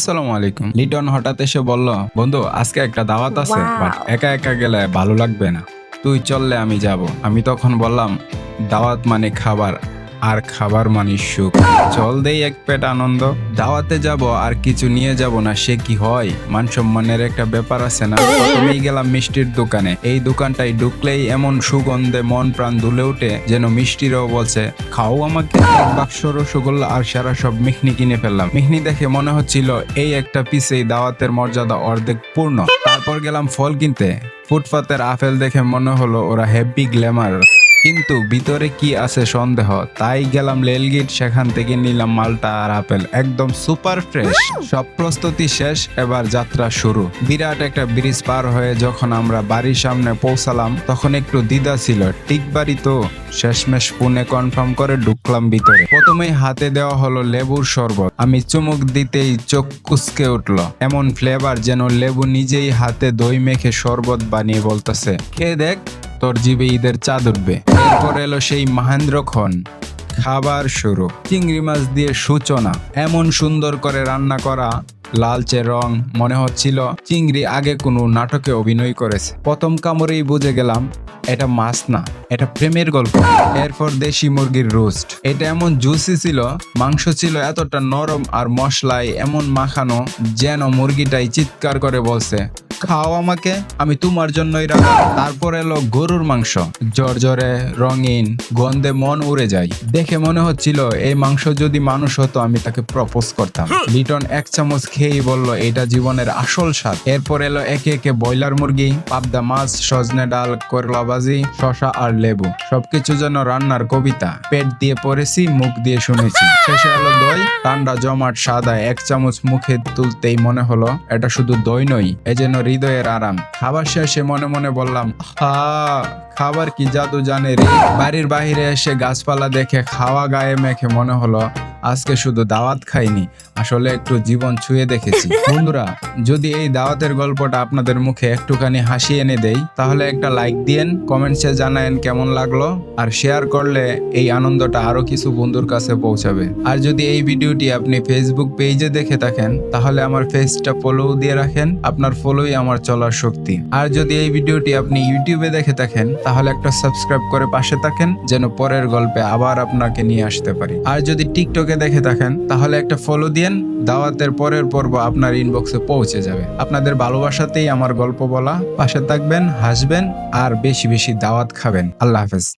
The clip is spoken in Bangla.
আসসালামু আলাইকুম। লিটন হঠাৎ এসে বলল বন্ধু আজকে একটা দাওয়াত আছে বাট একা একা গেলে ভালো লাগবে না। তুই চললে আমি যাব। আমি তখন বললাম দাওয়াত মানে খাবার। আর খাবার মানে সুখ। চল দেই এক পেট আনন্দ। দাওয়াতে যাব, আর কিছু নিয়ে যাব না, সে কি হয়? মান সম্মানের একটা ব্যাপার আছে না? প্রথমেই গেলাম মিষ্টির দোকানে। এই দোকানটাই ঢুকলেই এমন সুগন্ধে মন প্রাণ দুলে ওঠে, যেন মিষ্টিরাও বলছে, খাও আমাকে বাক্স রসগোল্লা আর সারা সব মিখনি কিনে ফেললাম। মিখনি দেখে মনে হচ্ছিল, এই একটা পিসেই দাওয়াতের মর্যাদা অর্ধেক পূর্ণ। তারপর গেলাম ফল কিনতে। ফুটপাতের আপেল দেখে মনে হলো, ওরা হেভি গ্ল্যামার কিন্তু ভিতরে কি আছে সন্দেহ? তাই গেলাম লেলগিট সেখান থেকে নিলাম মালটা আর আপেল। একদম সুপার ফ্রেশ। সব প্রস্তুতি শেষ এবার যাত্রা শুরু। বিরাট একটা ব্রিজ পার হয়ে যখন আমরা বাড়ির সামনে পৌঁছালাম তখন একটু দ্বিধা ছিল। ঠিক বাড়ি তো। শেষমেশ পুনে কনফার্ম করে ঢুকলাম ভিতরে। প্রথমেই হাতে দেওয়া হলো লেবুর শরবত। আমি চুমুক দিতেই চোখ কুচকে উঠল। এমন ফ্লেভার যেন লেবু নিজেই হাতে দই মেখে শরবত বানিয়ে বলতেছে খেয়ে দেখ তোর জিভে ঈদের চাঁদ উঠবে। এরপর এলো সেই মহেন্দ্রক্ষণ খাবার শুরু। চিংড়ি মাছ দিয়ে সূচনা। এমন সুন্দর করে রান্না করা। লালচে রং, মনে হচ্ছিল চিংড়ি আগে কোনো নাটকে অভিনয় করেছে। প্রথম কামড়েই বুঝে গেলাম, এটা মাছ না, এটা প্রেমের গল্প। এরপর দেশি মুরগির রোস্ট। এটা এমন জুসি ছিল, মাংস ছিল এতটা নরম আর মশলায় এমন মাখানো যেন মুরগিটাই চিৎকার করে বলছে খাও আমাকে আমি তোমার জন্যই রাখা তারপর এলো গরুর মাংস। জর্জরে রঙিন গন্ধে মন উড়ে যায়। দেখে মনে হচ্ছিল এই মাংস যদি মানুষ হতো আমি তাকে প্রপোজ করতাম। লিটন এক চামচ খেয়েই বলল এটা জীবনের আসল স্বাদ। এরপর এলো একে একে ব্রয়লার মুরগি পাবদা মাছ সজনে ডাল করলা ভাজি শশা আর লেবু। সবকিছু যেন রান্নার কবিতা। পেট দিয়ে পড়েছি মুখ দিয়ে শুনেছি। শেষে এলো দই। ঠান্ডা জমাট সাদা এক চামচ মুখে তুলতেই মনে হলো এটা শুধু দই নই এ যেন হৃদয়ের আরাম। খাবার শেষে মনে মনে বললাম হা খাবার কি জাদু জানে রে? বাড়ির বাইরে এসে গাছপালা দেখে খাওয়া গায়ে মেখে মনে হলো আজকে শুধু দাওয়াত খাইনি আসলে একটু জীবন ছুঁয়ে দেখেছি। বন্ধুরা যদি এই দাওয়াতের গল্পটা আপনাদের মুখে একটুখানি হাসি এনে দেই তাহলে একটা লাইক দিয়েন কমেন্টসে জানায়েন কেমন লাগল আর শেয়ার করলে এই আনন্দটা আরও কিছু বন্ধুর কাছে পৌঁছাবে। আর যদি এই ভিডিওটি আপনি ফেসবুক পেজে দেখে থাকেন তাহলে আমার পেজটা ফলো দিয়ে রাখেন আপনার ফলোই আমার চলার শক্তি। আর যদি এই ভিডিওটি আপনি ইউটিউবে দেখে থাকেন তাহলে একটা সাবস্ক্রাইব করে পাশে থাকেন, যেন পরের গল্পে আবার আপনাকে নিয়ে আসতে পারি। আর যদি টিকটকে দেখে থাকেন, তাহলে একটা ফলো দিয়েন, দাওয়াতের পরের পর্ব আপনার ইনবক্সে পৌঁছে যাবে। আপনাদের ভালোবাসাতেই আমার গল্প বলা। পাশে থাকবেন, হাসবেন, আর বেশি বেশি দাওয়াত খাবেন। আল্লাহ হাফেজ।